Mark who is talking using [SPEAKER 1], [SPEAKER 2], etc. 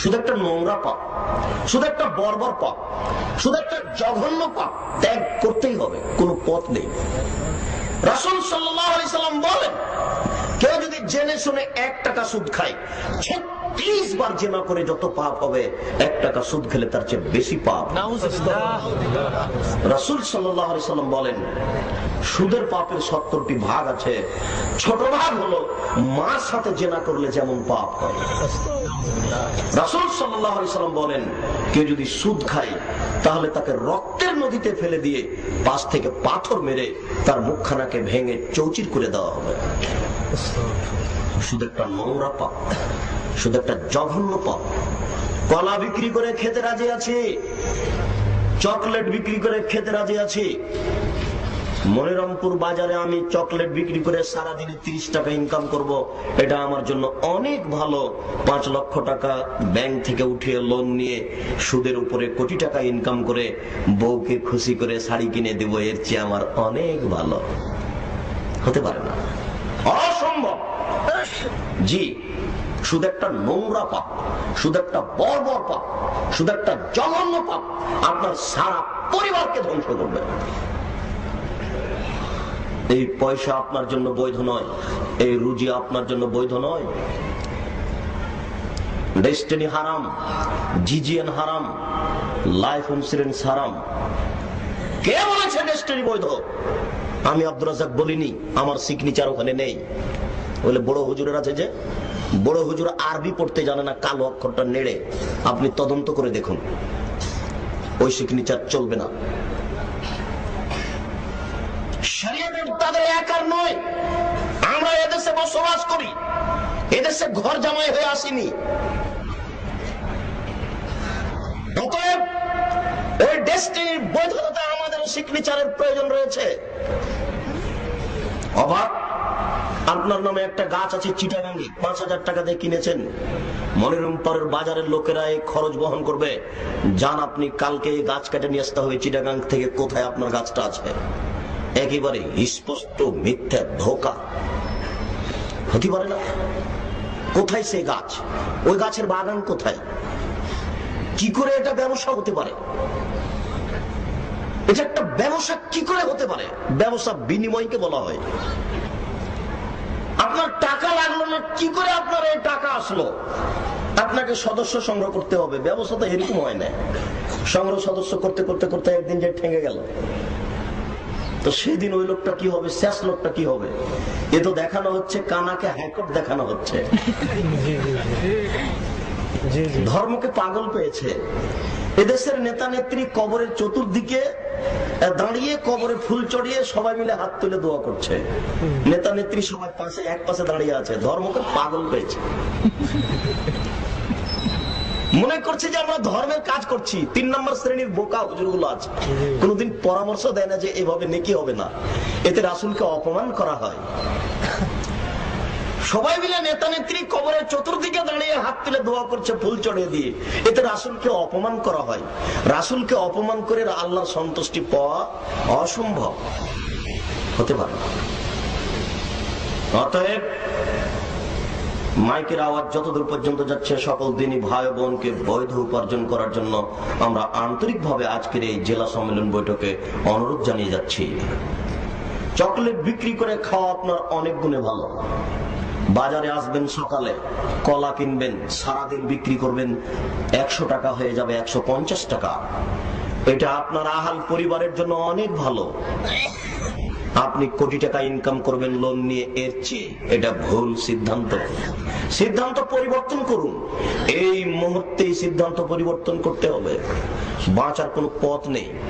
[SPEAKER 1] শুধু একটা নোংরা পাপ, শুধু একটা বর্বর পাপ, শুধু একটা জঘন্য পাপ ত্যাগ করতেই হবে, কোনো পথ নেই। রাসুল সাল্লাম বলেন, কেউ যদি জেনে শুনে এক টাকা সুদ খায় ছত্রিশ বার জেনা করে যত পাপ হবে, এক টাকা সুদ খেলে তার চেয়ে বেশি পাপ। রাসুল সাল্লাম বলেন, সুদের পাপের সত্তরটি ভাগ আছে। ছোট ভাগ হলো, মার সাথে জেনা করলে যেমন পাপ হয়। রাসুল সাল্লাম বলেন, কেউ যদি সুদ খায়, তাহলে তাকে রক্তের নদীতে ফেলে দিয়ে পাশ থেকে পাথর মেরে তার মুখখানাকে ভেঙে চৌচির করে দেওয়া হবে। শুধু একটা নোংরা পাপ শুধু একটা জঘন্য পাপ কলা বিক্রি করে খেতে রাজি আছি, চকলেট বিক্রি করে খেতে রাজি আছি। মনিরামপুর বাজারে আমি চকলেট বিক্রি করে সারাদিনে তিরিশ টাকা ইনকাম করব। এটা আমার জন্য অনেক ভালো। পাঁচ লক্ষ টাকা ব্যাংক থেকে উঠিয়ে লোন নিয়ে সুদের উপরে কোটি টাকা ইনকাম করে বউকে খুশি করে শাড়ি কিনে দেব, এর চেয়ে আমার অনেক ভালো। হতে পারে না। জি শুধু একটা নোংরা পাপ শুধু একটা বর্বর পাপ শুধু একটা জঘন্য পাপ আপনার সারা পরিবারকে ধ্বংস করবে। এই পয়সা আপনার জন্য বৈধ নয়, এই রুজি আপনার জন্য বৈধ নয়। ডেস্টিনি হারাম জিজিএন হারাম লাইফ ইন্সুরেন্স হারাম। কে বলেছে ডেস্টিনি বৈধ? আমি আব্দুল রাজাক বলিনি, আমার সিগনেচার ওখানে নেই। বলে, বড় হুজুরের আছে যে? বড় হুজুর আরবি পড়তে জানে না, কালো অক্ষরটা নেড়ে। আপনি তদন্ত করে দেখুন। ওই সিগনেচার চলবে না। বসবাস করি। ঘর জামাই হয়ে বৈধতা আমাদের সিগনেচারের প্রয়োজন রয়েছে। অভাব আপনার নামে একটা গাছ আছে চিটাগাঙ্গি, পাঁচ হাজার টাকা দিয়ে কিনেছেন। মনিরুমপাড়ের বাজারের লোকেরা এই খরচ বহন করবে। যান আপনি, কালকে এই গাছ কেটে নিয়ে আসতে হবে চিটাগাং থেকে, কোথায় আপনার গাছটা আছে? একেবারে স্পষ্ট মিথ্যা ধোকা। হতে পারে না? কোথায় সে গাছ? ওই গাছের বাগান কোথায়? কি করে এটা ব্যবসা হতে পারে? এটা একটা ব্যবসা কি করে হতে পারে? ব্যবসা বিনিময়কে বলা হয়। আপনার টাকা লাগল না, কি করে আপনার এই টাকা আসলো? আপনাকে সদস্য সংগ্রহ করতে হবে, ব্যবস্থা তো এরকম হয় না। সংগ্রহ সদস্য করতে করতে করতে একদিন যে ঠেঙে গেল। তো সেদিন ওই লোকটা কি হবে, শেষ লোকটা কি হবে? এ তো দেখানো হচ্ছে, কানাকে হাইকোর্ট দেখানো হচ্ছে। ধর্মকে পাগল পেয়েছে। এদেশের নেতা নেত্রী কবরের চতুর্দিকে দাঁড়িয়ে কবরে ফুল চড়িয়ে সবাই মিলে হাত তুলে দোয়া করছে। নেতা নেত্রী সবাই পাশে এক পাশে দাঁড়িয়ে আছে। ধর্মকে পাগল পেয়েছে। মনে করছে যে আমরা ধর্মের কাজ করছি। তিন নম্বর শ্রেণির বোকা হুজুরগুলো আছে। কোনদিন পরামর্শ দেয় না যে এভাবে নেকি হবে না। এতে রাসুলকে অপমান করা হয়। সবাই মিলে নেতা নেত্রী কবরের চতুর্দিকে দাঁড়িয়ে হাত তুলে দোয়া করছে ফুল চড়িয়ে দিয়ে। এতে রাসুলকে অপমান করা হয়। রাসুলকে অপমান করে আল্লাহর সন্তুষ্টি পাওয়া অসম্ভব। হতে পারে অতএব মাইকের আওয়াজ যতদূর পর্যন্ত যাচ্ছে, সকল দিনই ভাই বোনকে বৈধ উপার্জন করার জন্য আমরা আন্তরিকভাবে আজকের এই জেলা সম্মেলন বৈঠকে অনুরোধ জানিয়ে যাচ্ছি। চকলেট বিক্রি করে খাওয়া আপনার অনেক গুণে ভালো। বাজারে আসবেন সকালে, কলা কিনবেন, সারাদিন বিক্রি করবেন, একশো টাকা হয়ে যাবে, একশো পঞ্চাশ টাকা। এটা আপনার আহাল পরিবারের জন্য অনেক ভালো। আপনি কোটি টাকা ইনকাম করবেন লোন নিয়ে, এর চেয়ে এটা ভুল সিদ্ধান্ত। সিদ্ধান্ত পরিবর্তন করুন। এই মুহূর্তে সিদ্ধান্ত পরিবর্তন করতে হবে। বাঁচার কোনো পথ নেই।